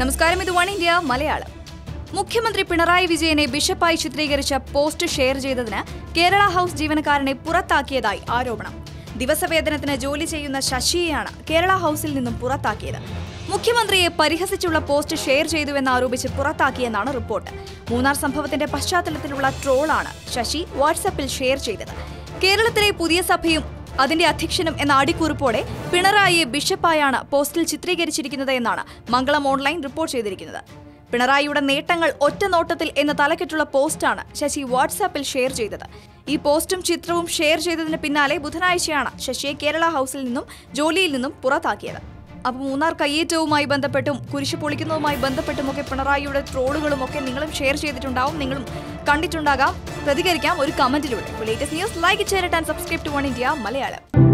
നമസ്കാരം ഇത് one India Malayalam. മുഖ്യമന്ത്രി പിണറായി വിജയനെ ബിഷപ്പായി ചിത്രീകരിച്ച പോസ്റ്റ് ഷെയർ ചെയ്തതിന് കേരള ഹൗസ് ജീവനക്കാരനെ പുറത്താക്കിയതായി ആരോപണം. ദിവസവേതനത്തിന് ജോലി ചെയ്യുന്ന ശശിയെയാണ് കേരള ഹൗസിൽ നിന്നും പുറത്താക്കിയത്. മുഖ്യമന്ത്രിയെ പരിഹസിച്ചുള്ള പോസ്റ്റ് ഷെയർ ചെയ്തുവെന്ന് ആരോപിച്ച് പുറത്താക്കിയെന്നാണ് റിപ്പോർട്ട്. മൂന്നാർ സംഭവത്തിന്റെ പശ്ചാത്തലത്തിലുള്ള ട്രോളാണ് ശശി വാട്സാപ്പിൽ ഷെയർ ചെയ്തത്. കേരളത്തിലെ പുതിയ സഭയും അതിന്റെ അധ്യക്ഷനും എന്ന അടിക്കുറിപ്പോടെ പിണറായിയെ ബിഷപ്പായാണ് പോസ്റ്റിൽ ചിത്രീകരിച്ചിരിക്കുന്നത് എന്നാണ് മംഗളം ഓൺലൈൻ റിപ്പോർട്ട് ചെയ്തിരിക്കുന്നത്. പിണറായിയുടെ നേട്ടങ്ങൾ ഒറ്റ നോട്ടത്തിൽ എന്ന തലക്കെട്ടുള്ള പോസ്റ്റാണ് ശശി വാട്സാപ്പിൽ ഷെയർ ചെയ്തത്. ഈ പോസ്റ്റും ചിത്രവും ഷെയർ ചെയ്തതിന് പിന്നാലെ ബുധനാഴ്ചയാണ് ശശിയെ കേരള ഹൗസിൽ നിന്നും ജോലിയിൽ നിന്നും പുറത്താക്കിയത്. അപ്പോൾ മൂന്നാർ കയ്യേറ്റവുമായി ബന്ധപ്പെട്ടും കുരിശ് പൊളിക്കുന്നതുമായി ബന്ധപ്പെട്ടുമൊക്കെ പിണറായിയുടെ ട്രോളുകളും ഒക്കെ നിങ്ങളും ഷെയർ ചെയ്തിട്ടുണ്ടാവും. നിങ്ങളും കണ്ടിട്ടുണ്ടാകാം. പ്രതികരിക്കാം ഒരു കമന്റിലൂടെ. Latest news like and subscribe to one India Malayalam